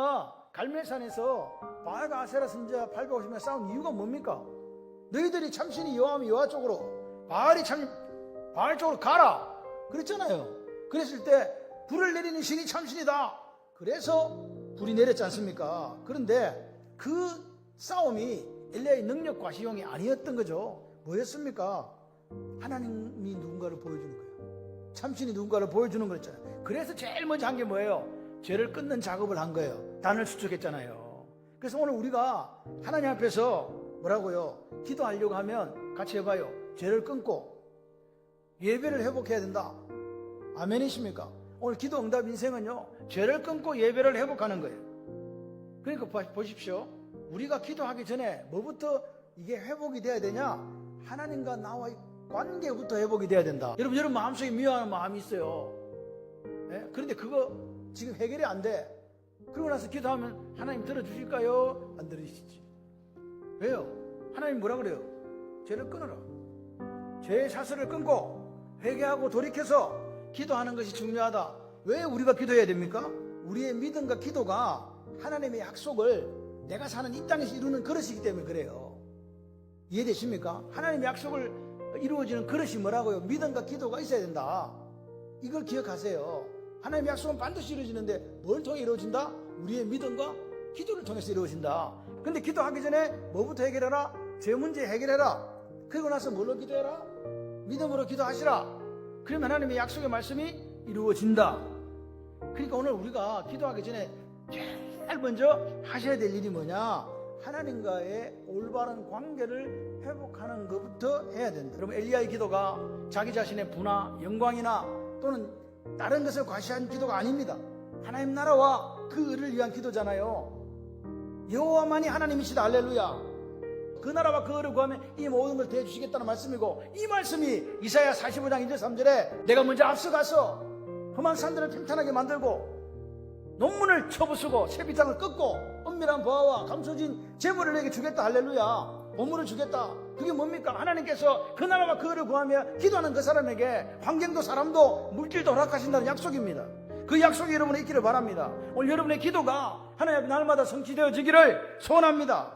우리가 갈멜산에서 바알과 아세라 선지자 850명 싸운 이유가 뭡니까? 너희들이 참신이 여호와면 여호와 쪽으로 바알이 참 바알 쪽으로 가라 그랬잖아요. 그랬을 때 불을 내리는 신이 참신이다. 그래서 불이 내렸지 않습니까? 그런데 그 싸움이 엘리야의 능력 과 시용이 아니었던 거죠. 뭐였습니까? 하나님이 누군가를 보여주는 거예요. 참신이 누군가를 보여주는 거였잖아요. 그래서 제일 먼저 한 게 뭐예요? 죄를 끊는 작업을 한 거예요. 단을 수축했잖아요. 그래서 오늘 우리가 하나님 앞에서 뭐라고요? 기도하려고 하면 같이 해봐요. 죄를 끊고 예배를 회복해야 된다. 아멘이십니까? 오늘 기도 응답 인생은요, 죄를 끊고 예배를 회복하는 거예요. 그러니까 보- 보십시오. 우리가 기도하기 전에 뭐부터 이게 회복이 돼야 되냐? 하나님과 나와의 관계부터 회복이 돼야 된다. 여러분, 여러분 마음속에 미워하는 마음이 있어요. 예? 그런데 그거 지금 해결이 안 돼. 그러고 나서 기도하면 하나님 들어주실까요? 안 들어주시지. 왜요? 하나님 뭐라 그래요? 죄를 끊어라. 죄의 사슬을 끊고 회개하고 돌이켜서 기도하는 것이 중요하다. 왜 우리가 기도해야 됩니까? 우리의 믿음과 기도가 하나님의 약속을 내가 사는 이 땅에서 이루는 그릇이기 때문에 그래요. 이해되십니까? 하나님의 약속을 이루어지는 그릇이 뭐라고요? 믿음과 기도가 있어야 된다. 이걸 기억하세요. 하나님의 약속은 반드시 이루어지는데 뭘 통해 이루어진다? 우리의 믿음과 기도를 통해서 이루어진다. 근데 기도하기 전에 뭐부터 해결해라? 제 문제 해결해라. 그리고 나서 뭘로 기도해라? 믿음으로 기도하시라. 그러면 하나님의 약속의 말씀이 이루어진다. 그러니까 오늘 우리가 기도하기 전에 제일 먼저 하셔야 될 일이 뭐냐? 하나님과의 올바른 관계를 회복하는 것부터 해야 된다. 여러분 엘리야의 기도가 자기 자신의 부나 영광이나 또는 다른 것을 과시한 기도가 아닙니다. 하나님 나라와 그 의를 위한 기도잖아요. 여호와만이 하나님이시다 할렐루야. 그 나라와 그 의를 구하면 이 모든 걸 대주시겠다는 말씀이고 이 말씀이 이사야 45장 1절 3절에 내가 먼저 앞서가서 험한 산들을 평탄하게 만들고 논문을 쳐부수고 세비장을 끊고 은밀한 보아와 감춰진 재물을 내게 주겠다 할렐루야 보물을 주겠다 그게 뭡니까? 하나님께서 그 나라와 그 의를 구하며 기도하는 그 사람에게 환경도 사람도 물질도 허락하신다는 약속입니다. 그 약속이 여러분에 있기를 바랍니다. 오늘 여러분의 기도가 하나님 앞에 날마다 성취되어지기를 소원합니다.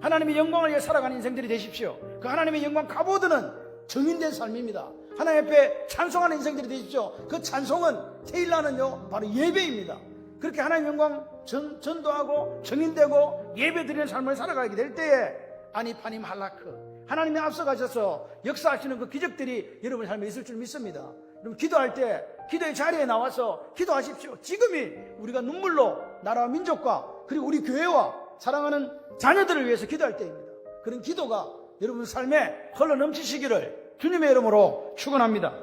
하나님의 영광을 위해 살아가는 인생들이 되십시오. 그 하나님의 영광 가보드는 정인된 삶입니다. 하나님 앞에 찬송하는 인생들이 되십시오. 그 찬송은 테일라는요 바로 예배입니다. 그렇게 하나님 영광 전, 전도하고 정인되고 예배 드리는 삶을 살아가게 될 때에 아니파님 할라크 하나님이 앞서가셔서 역사하시는 그 기적들이 여러분 삶에 있을 줄 믿습니다. 여러분 기도할 때 기도의 자리에 나와서 기도하십시오. 지금이 우리가 눈물로 나라와 민족과 그리고 우리 교회와 사랑하는 자녀들을 위해서 기도할 때입니다. 그런 기도가 여러분 삶에 흘러 넘치시기를 주님의 이름으로 축원합니다.